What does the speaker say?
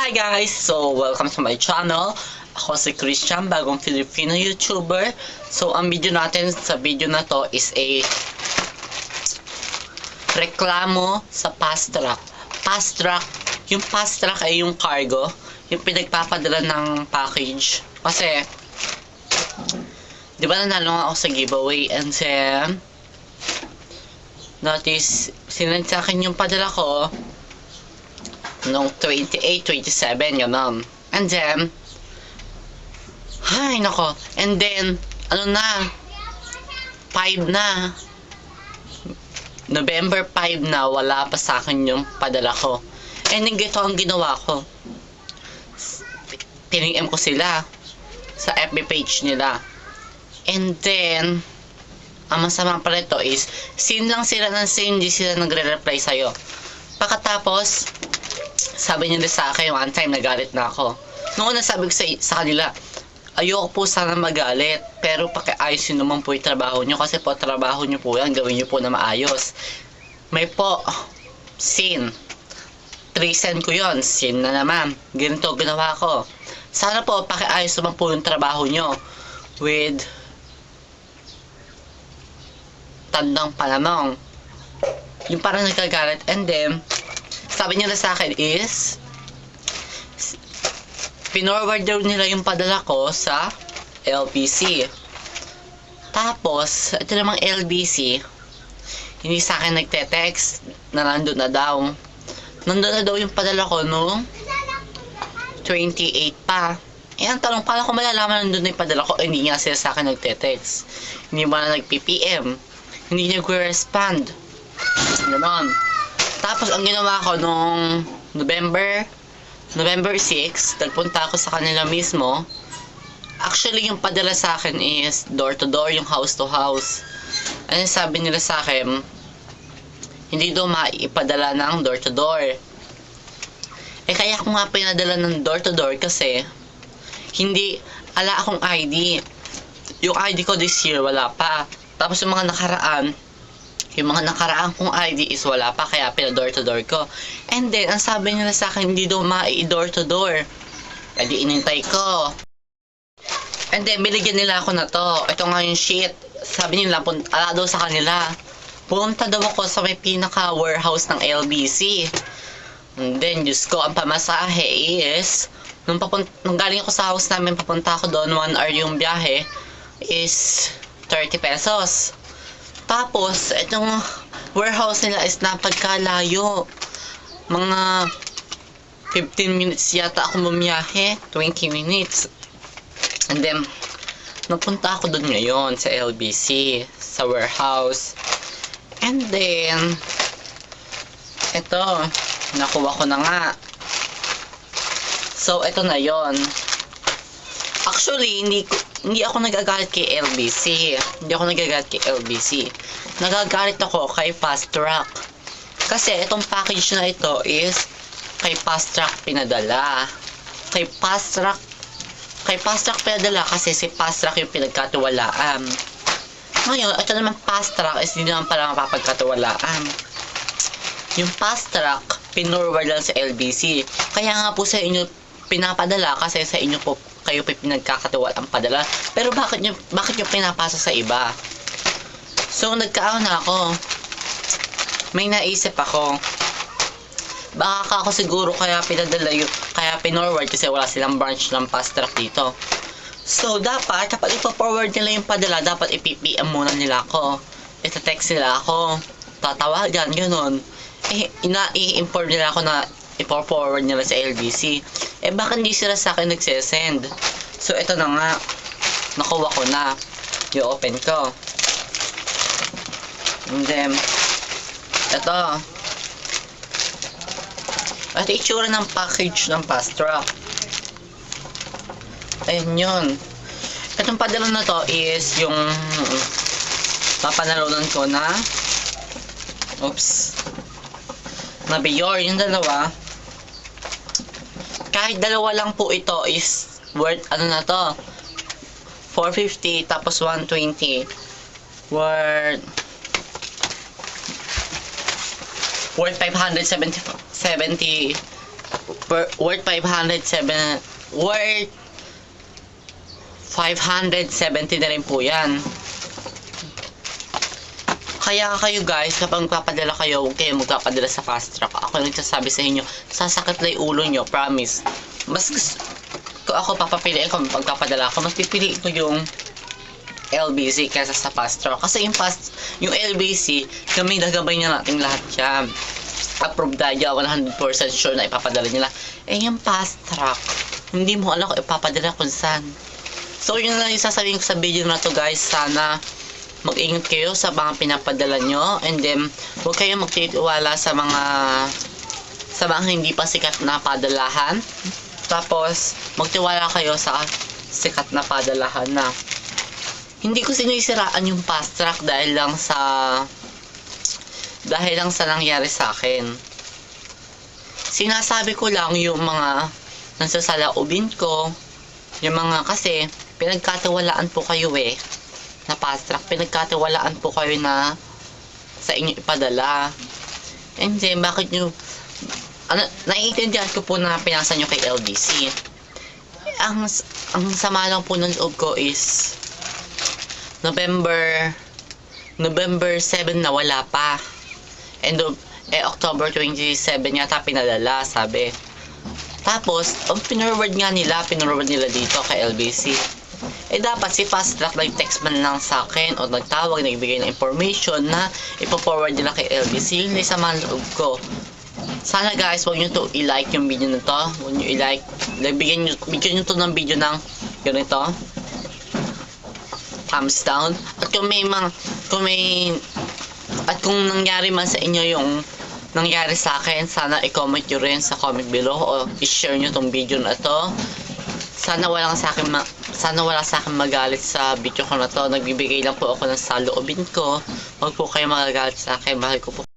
Hi guys! So, welcome to my channel. Ako si Christian, bagong Filipino YouTuber. So, ang video natin sa video na to is a reklamo sa fast track. Fast track, yung fast track ay yung cargo, yung pinagpapadala ng package. Kasi, di ba nanalo ako sa giveaway and then, notice, sinend sa akin yung padala ko, nung 28, 27, gano'n. And then, ay, nako. And then, ano na, 5 na. November 5 na, wala pa sa akin yung padala ko. And then, gito ang ginawa ko. Tinigm ko sila sa FB page nila. And then, ang masama pa rito is, sin lang sila ng sin, hindi sila nagre-reply sa'yo. Pagkatapos, sabi niya sa akin, one time nagalit na ako. Noong una sabi ko sa, sa kanila, ayoko po sana magalit, pero pakiayos yun naman po yung trabaho nyo, kasi po trabaho nyo po yan, gawin nyo po na maayos. May po, sin. 3 cent ko yon sin na naman. Ganito ginawa ko. Sana po, pakiayos naman po yung trabaho nyo with tandang palamong. Yung parang nagkagalit. And then, sabi nila sa akin is, pinorward daw nila yung padala ko sa LBC. Tapos, ito namang LBC, hindi sa akin nagte-text na nandun na daw. Nandun na daw yung padala ko noong 28 pa. Eh, ang tanong, paano ko malalaman nandun na yung padala ko? Eh, hindi nga sila sa akin nagte-text. Hindi ba na nag-PPM? Hindi nag-respond. Ganon. Tapos, ang ginawa ko nung November, November 6, nagpunta ako sa kanila mismo. Actually, yung padala sa akin is door to door, yung house to house. Ano sabi nila sa akin, hindi daw maipadala ng door to door. Eh, kaya ako nga pinadala ng door to door kasi hindi, ala akong ID. Yung ID ko this year, wala pa. Tapos yung mga nakaraan, yung mga nakaraan kong ID is wala pa, kaya pina-door to door ko. And then, ang sabi nila sa akin, hindi daw mai-door to door. E di inintay ko. And then, binigyan nila ako na to. Ito nga yung sheet. Sabi nila, pun- ala daw sa kanila. Pumunta daw ako sa may pinaka-warehouse ng LBC. And then, Diyos ko, ang pamasahe is, nung, papun- nung galing ako sa house namin, papunta ako doon, 1 hour yung biyahe, is 30 pesos. Tapos, itong warehouse nila is napagkalayo. Mga 15 minutes yata ako bumiyahe. 20 minutes. And then, napunta ako doon ngayon sa LBC, sa warehouse. And then, ito, nakuha ko na nga. So, ito na yon. Actually, hindi hindi ako nagagalit kay LBC. Hindi ako nagagalit kay LBC. Nagagalit ako kay Fast Track. Kasi itong package na ito is kay Fast Track pinadala. Kay Fast Track kay Fast Track pinadala kasi si Fast Track yung pinagkatiwalaan. Ngayon, ito naman Fast Track is hindi naman pala mapapagkatiwalaan. Yung Fast Track, pinorward lang sa LBC. Kaya nga po sa inyo pinapadala kasi sa inyo po kayo pa pinagkakatiwal ang padala. Pero bakit nyo, bakit nyo pinapasa sa iba? So, nagkaon na ako. May naisip ako. Baka ka ako siguro kaya pinadala yung, kaya pinorward kasi wala silang branch ng fast track dito. So, dapat, kapag ipo-forward nila yung padala, dapat i-PPM muna nila ako. Ita-text nila ako. Tatawagan, ganun. Eh, ina i-inform nila ako na ipo-forward nila sa LBC. Eh, bakit hindi sila sa akin nagsesend? So, ito na nga. Nakuha ko na. I-open ko. And then, ito. At itsura ng package ng fast track. Ayun yun. Itong padala na to is yung papanalunan ko na oops na Bior, yung dalawa kahit dalawa lang po ito is worth ano na to 450 tapos 120 worth worth 570 70 per, worth 507 worth 570 na rin po yan. Kaya kayo guys, kapag magpapadala kayo, huwag kayo magpapadala sa fast track. Ako yung nagsasabi sa inyo, sasakit yung ulo nyo, promise. Mas kung ako papapiliin ko magpapadala ako, mas pipiliin ko yung LBC kaysa sa fast track. Kasi yung fast, yung LBC, kami nagabay niya natin lahat yan. Approved tayo, 100% sure na ipapadala nila. Eh, yung fast track, hindi mo alam kung ipapadala kung saan. So, yun lang yung sasabihin ko sa video na to guys. Sana mag-ingat kayo sa mga pinapadala nyo. And then, huwag kayong magtitiwala sa mga sa mga hindi pa sikat na padalahan. Tapos, magtiwala kayo sa sikat na padalahan na. Hindi ko sinisiraan yung fast track dahil lang sa dahil lang sa nangyari sa akin. Sinasabi ko lang yung mga nasa salaubin ko, yung mga kasi pinagkatiwalaan po kayo eh na fast track, pinagkatiwalaan po kayo na sa inyo ipadala. And then, bakit nyo ano, naiintindihan ko po na pinasa nyo kay LBC. Ang, ang sama lang po ng loob ko is November November 7 na wala pa. And eh, October 27 yata pinadala, sabi. Tapos, ang pinorward nga nila, pinorward nila dito kay LBC. Eh dapat si Fast Track nag-text man lang sa akin o nagtawag, nagbigay ng information na ipo-forward nila kay. Yun yung sa mga loob ko. Sana guys, huwag nyo to i-like yung video na to. Huwag nyo i-like. Bigyan nyo, bigyan nyo to ng video ng ganito. Thumbs down. At kung may mga, kung may, at kung nangyari man sa inyo yung nangyari sa akin, sana i-comment nyo rin sa comment below o i-share nyo tong video na to. Sana walang sa akin ma sana wala sa akin magalit sa video ko na to. Nagbibigay lang po ako ng saloobin ko. Huwag po kayo magagalit sa akin. Mahal ko po